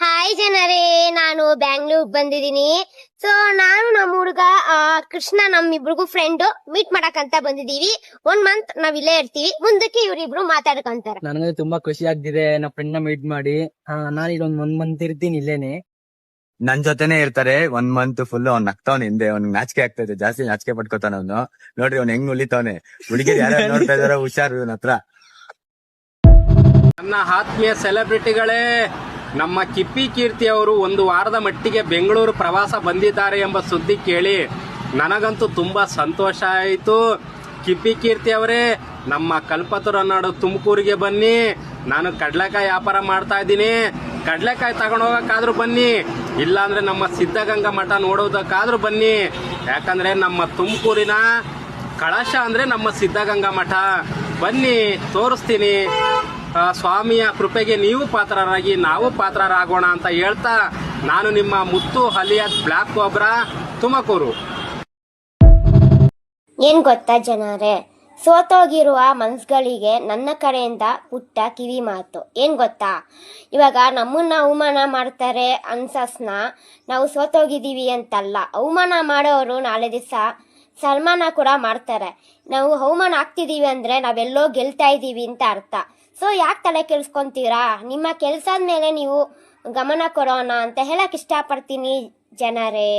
Hi ಜನರೇ. ನಾನು ಬ್ಯಾಂಗ್ಳೂರ್ ಬಂದಿದ್ದೀನಿ. ಸೊ ನಾನು ನಮ್ಮ ಹುಡುಗ ಆ, ಕೃಷ್ಣ ನಮ್ಮಿಬ್ರಿಗೂ ಫ್ರೆಂಡ್ ಮೀಟ್ ಮಾಡಕಂತ ಬಂದಿದೀವಿ ಒನ್ ಮಂತ್ ನಾವ್ ಇಲ್ಲೇ ಇರ್ತೀವಿ. ಮುಂದಕ್ಕೆ ಇವ್ರಿಬ್ರು ಮಾತಾಡ್ಕೊಂತಾರೆ. ನನಗೆ ತುಂಬಾ ಖುಷಿ ಆಗ್ತಿದೆ. ನಮ್ಮ ಫ್ರೆಂಡ್ನ ಮೀಟ್ ಮಾಡಿ. ನಾನು ಇಲ್ಲಿ ಒಂದ್ ಒಂದ್ ಮಂತ್ ಇರ್ತೀನಿ ಇಲ್ಲೇನೆ. ನನ್ ಜೊತೆನೆ ಇರ್ತಾರೆ. ಒನ್ ಮಂತ್ ಫುಲ್ ಅವ್ನ್ ನಗ್ತಾವ್ನ ಹಿಂದೆ. ಅವ್ನ್ ನಾಚಿಕೆ ಆಗ್ತೈತೆ ಜಾಸ್ತಿ ನಾಚಿಕೆ ಪಟ್ಕೋತಾನ ಅವ್ನು. ನೋಡ್ರಿ ಅವ್ನ್ ಹೆಂಗ್ ಉಳಿತಾವ್ನೆ ಹುಡುಗಿರು ಯಾರು ನೋಡ್ತಾ ಇದಾರ ಹುಷಾರು ಇವನ್ ಹತ್ರ. ನನ್ನ ಆತ್ಮೀಯ ಸೆಲೆಬ್ರಿಟಿಗಳೇ ನಮ್ಮ ಕಿಪ್ಪಿ ಕೀರ್ತಿ ಅವರು ಒಂದು ವಾರದ ಮಟ್ಟಿಗೆ ಬೆಂಗಳೂರು ಪ್ರವಾಸ ಬಂದಿದ್ದಾರೆ ಎಂಬ ಸುದ್ದಿ ಕೇಳಿ ನನಗಂತೂ ತುಂಬಾ ಸಂತೋಷ ಆಯಿತು. ಕಿಪ್ಪಿ ಕೀರ್ತಿ ಅವರೇ, ನಮ್ಮ ಕಲ್ಪತುರನಾಡು ತುಮಕೂರಿಗೆ ಬನ್ನಿ. ನಾನು ಕಡಲೆಕಾಯಿ ವ್ಯಾಪಾರ ಮಾಡ್ತಾ ಇದ್ದೀನಿ. ಕಡಲೆಕಾಯಿ ತಗೊಂಡು ಹೋಗೋಕ್ಕಾದ್ರೂ ಬನ್ನಿ. ಇಲ್ಲಾಂದ್ರೆ ನಮ್ಮ ಸಿದ್ಧಗಂಗಾ ಮಠ ನೋಡೋದಕ್ಕಾದ್ರೂ ಬನ್ನಿ. ಯಾಕಂದ್ರೆ ನಮ್ಮ ತುಮಕೂರಿನ ಕಳಶ ಅಂದ್ರೆ ನಮ್ಮ ಸಿದ್ಧಗಂಗಾ ಮಠ. ಬನ್ನಿ, ತೋರಿಸ್ತೀನಿ. ಸ್ವಾಮಿಯ ಕೃಪೆಗೆ ನೀವು ಪಾತ್ರರಾಗಿ ನಾವು ಪಾತ್ರರಾಗೋಣ ಅಂತ ಹೇಳ್ತಾ ನಾನು ನಿಮ್ಮ ಮುತ್ತು ಹಲಿಯ ಬ್ಲಾಕ್ ಕೋಬ್ರಾ, ತುಮಕೂರು. ಏನ್ ಗೊತ್ತಾ ಜನರೇ? ಸೋತೋಗಿರುವ ಮನ್ಸ್ಗಳಿಗೆ ನನ್ನ ಕಡೆಯಿಂದ ಪುಟ್ಟ ಕಿವಿ ಮಾತು. ಏನು ಗೊತ್ತಾ? ಇವಾಗ ನಮ್ಮನ್ನ ಅವಮಾನ ಮಾಡ್ತಾರೆ ಅನ್ಸಸ್ನ. ನಾವು ಸೋತೋಗಿದೀವಿ ಅಂತಲ್ಲ. ಅವಮಾನ ಮಾಡೋರು ನಾಳೆ ದಿವಸ ಸನ್ಮಾನ ಕೂಡ ಮಾಡ್ತಾರೆ. ನಾವು ಅವಮಾನ ಆಗ್ತಿದೀವಿ ಅಂದ್ರೆ ನಾವೆಲ್ಲೋ ಗೆಲ್ತಾ ಇದ್ದೀವಿ ಅಂತ ಅರ್ಥ. ಸೊ ಯಾಕೆ ತಲೆ ಕೆಲ್ಸ್ಕೊಂತೀರಾ ನಿಮ್ಮ ಕೆಲಸದ ಮೇಲೆ ನೀವು ಗಮನ ಕೊಡೋಣ ಅಂತ ಹೇಳಕ್ ಇಷ್ಟಪಡ್ತೀನಿ ಜನರೇ.